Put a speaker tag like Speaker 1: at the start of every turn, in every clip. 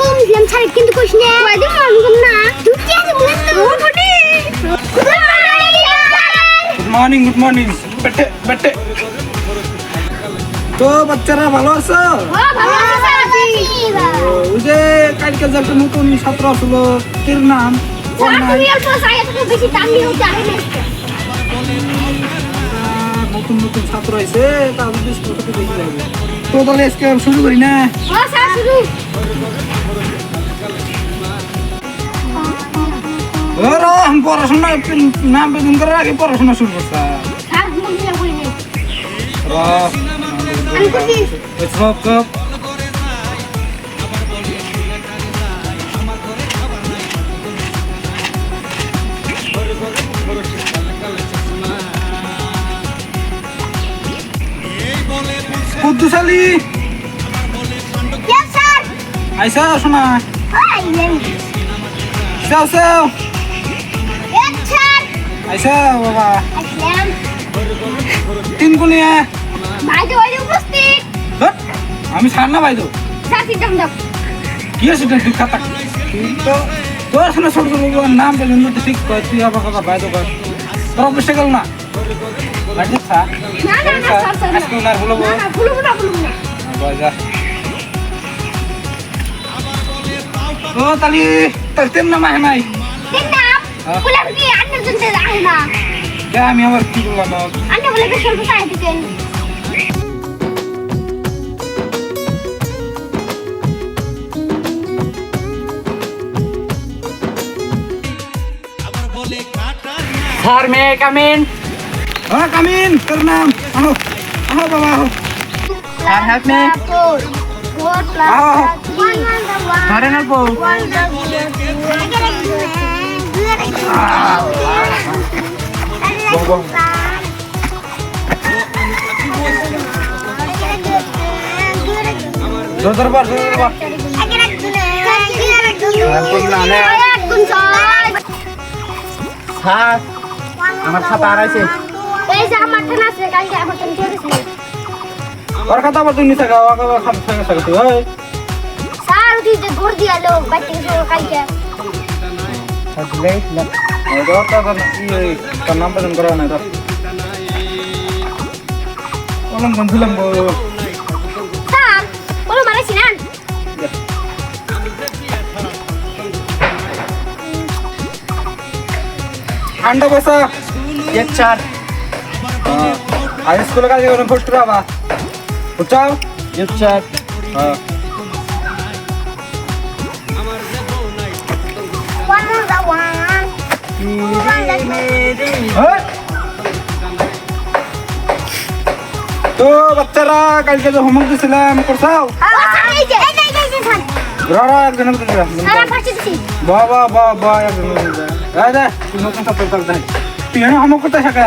Speaker 1: কম দিলাম ছাড়ে কিন্তু কইস না। কয়দিন মন কম না? তুই কি আছে বলে তো ও
Speaker 2: গুড মর্নিং গুড মর্নিং বেটে বেটে তো বাচ্চারা ভালো আছো?
Speaker 1: ভালো
Speaker 2: ওই যে কালকে যে একটা নতুন ছাত্র আসলো কির নাম? নতুন নতুন ছাত্র হয়েছে তাদের স্কুল থেকে দেখে যাবে। তো তাহলে আজকে শুরু করি না? আমি পড়াশোনা নাম বেতন করার আগে পড়াশোনা শুরু করছি। সব সব। কুদ্দুশালী
Speaker 1: ইয়েস
Speaker 2: আইসা শোনা। যাও যাও। আইসা বাবা। তিন ধুৎ, আমি ছাড় না
Speaker 1: স্যার
Speaker 2: কি আছে তুই খাতা তো তোর সামনে ছোট নাম পেলেন ঠিক তুই আবার কথা কয়। তোর অফিসে গেল না? ভাই দেখছা
Speaker 1: না না না স্যার? স্যার
Speaker 2: আজকে ওনার বলব
Speaker 1: না না ভুলবো না ভুলবো না।
Speaker 2: যা। ও তালি তার তেম নাম আহে নাই।
Speaker 1: তিন নাম। কি আন্নার জন্য আহে না?
Speaker 2: কে আমি আবার কি বললাম?
Speaker 1: আন্না বলে কি স্বল্প সাহায্য দিতেন
Speaker 3: স্যার মে কামিন
Speaker 2: কামিন তোর নাম? আহো আহো বাবা আহো।
Speaker 3: স্যার হেল্প মি
Speaker 2: আহো
Speaker 3: ধরেন অল্প
Speaker 2: জোর বার জোর বার
Speaker 3: স্যার আমার খাতা হারাইছে।
Speaker 1: এই যে আমার ঠান আছে কালকে আমার ঠান করেছি
Speaker 2: ওর কথা আবার তুই নিতে গাও আগে খাতা সঙ্গে সঙ্গে তুই ওই
Speaker 1: স্যার যে ঘুর দিয়া লোক বাইতে গেছে কালকে।
Speaker 2: ওই তোর তো ই তোর নাম পেছন করা নাই তোর বললাম বন্ধুলাম
Speaker 1: স্যার বলো মানে সিনান
Speaker 2: ঠান্ডা বসা
Speaker 3: এক চার।
Speaker 2: হাই স্কুলে কাজে কোনো পোস্ট করাবা বুঝছাও
Speaker 3: এক চার
Speaker 2: হ্যাঁ
Speaker 1: ওয়ান মোর দা ওয়ান
Speaker 2: হ্যাঁ? তো বাচ্চারা কালকে যে হোমওয়ার্ক দিছিলাম করছাও
Speaker 1: এই যে এই যে এই যে স্যার
Speaker 2: ররা একজন একজন
Speaker 1: স্যার আমি ফার্স্ট দিছি
Speaker 2: বাবা বাবা বা একজন এই দে তুই নতুন ছাত্র তার দেখ তুই এনে হোমওয়ার্ক করতে শেখা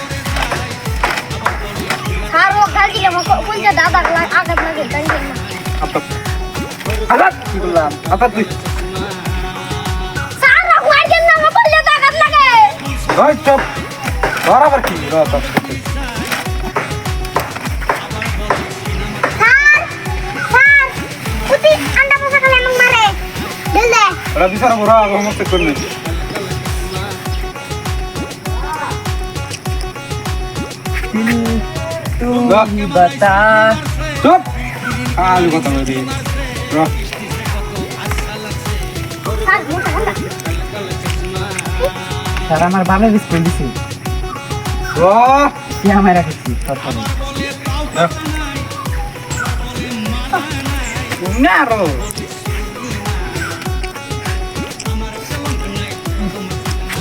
Speaker 1: স্যার ও গাল দিলে কোন যে দাদা আঘাত লাগে গাল দিলে
Speaker 2: আপাত আপাত কি করলাম আপাত তুই
Speaker 1: স্যার রাখুয়ার জন্য আমার বললে তো আঘাত লাগে
Speaker 2: ওই চুপ বরাবর কি বরাবর
Speaker 1: স্যার স্যার উতি আন্ডা পোষা খালে আমাকে মারে দিল দে
Speaker 2: ওরা বিচার বড় হোমওয়ার্ক চেক করবে
Speaker 3: তুমি বাতা
Speaker 2: চুপ আলু কথা বলি র
Speaker 1: স্যার মোটা মোটা
Speaker 3: স্যার আমার ভালো বিস্কুট দিছি
Speaker 2: র
Speaker 3: কি আমায় রাখছি সরকার
Speaker 2: না রো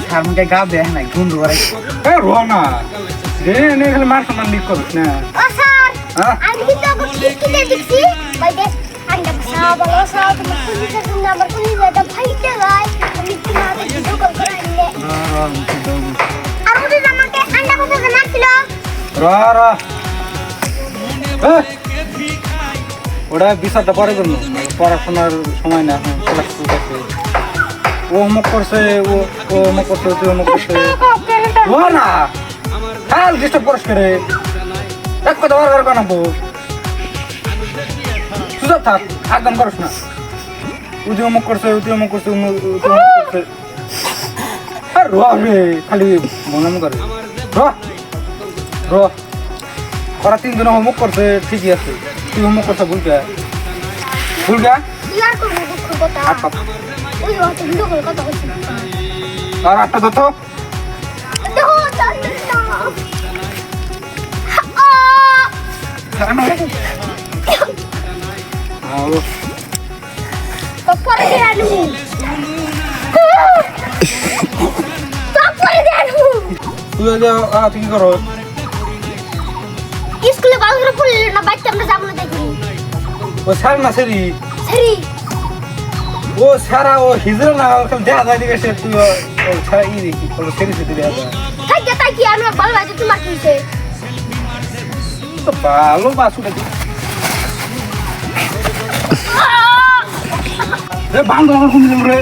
Speaker 3: স্যার মুখে গা দেয় না গুন্ডু করে
Speaker 2: এ রো না রে নে খালি মার সমান লিক করিস না
Speaker 1: ও স্যার
Speaker 2: হ্যাঁ
Speaker 1: আমি কিন্তু ওকে কি কি দেখছি বাইতে আন্ডা পোষা না ভালোবাসা তোমার কলিজার জন্য আমার কলিজাটা ফাইটে যায় আমি তোমার ভিডিও কল করে আনলে আর ওদিন আমাকে আন্ডা কথা মারছিল
Speaker 2: র র ওটা বিচারটা পরে করব পড়াশোনার সময় না এখন ক্লাস চলতেছে ও অমুক করছে ও ও অমুক করছে তুই অমুক করছে ও না কাল ডিস্টার্ব করিস করে এক কথা বারবার বানাবো সুযোগ থাক একদম করিস না। উদি অমুক করছে উদি অমুক করছে করছে। আর র খালি মনে করে। র র ওরা তিনজন হোমওয়ার্ক করছে ঠিকই আছে। তুই হোমওয়ার্ক করছে ভুল কে? ভুল
Speaker 1: কথা। বলছি
Speaker 2: আর আটটা ধরত?
Speaker 1: তারপরে দিয়ে আনবো তারপরে দিয়ে আনবো
Speaker 2: তুই ওই যে আহ, তুই কি করো
Speaker 1: স্কুলে ভালো করে পড়লে না বাড়িতে আমরা যাবো না দেখি
Speaker 2: ও স্যার না সেরি
Speaker 1: সরি
Speaker 2: ও স্যারা ও হিজড়া না ওখানে দেখা যায় দিকে সে তুই ও ও স্যারা ই দেখি দেখা যায়
Speaker 1: তাই তাই কি আমি ভালো লাগে তোমার কি হইছে?
Speaker 2: তো ভালো রে বান্ধব কোন রে?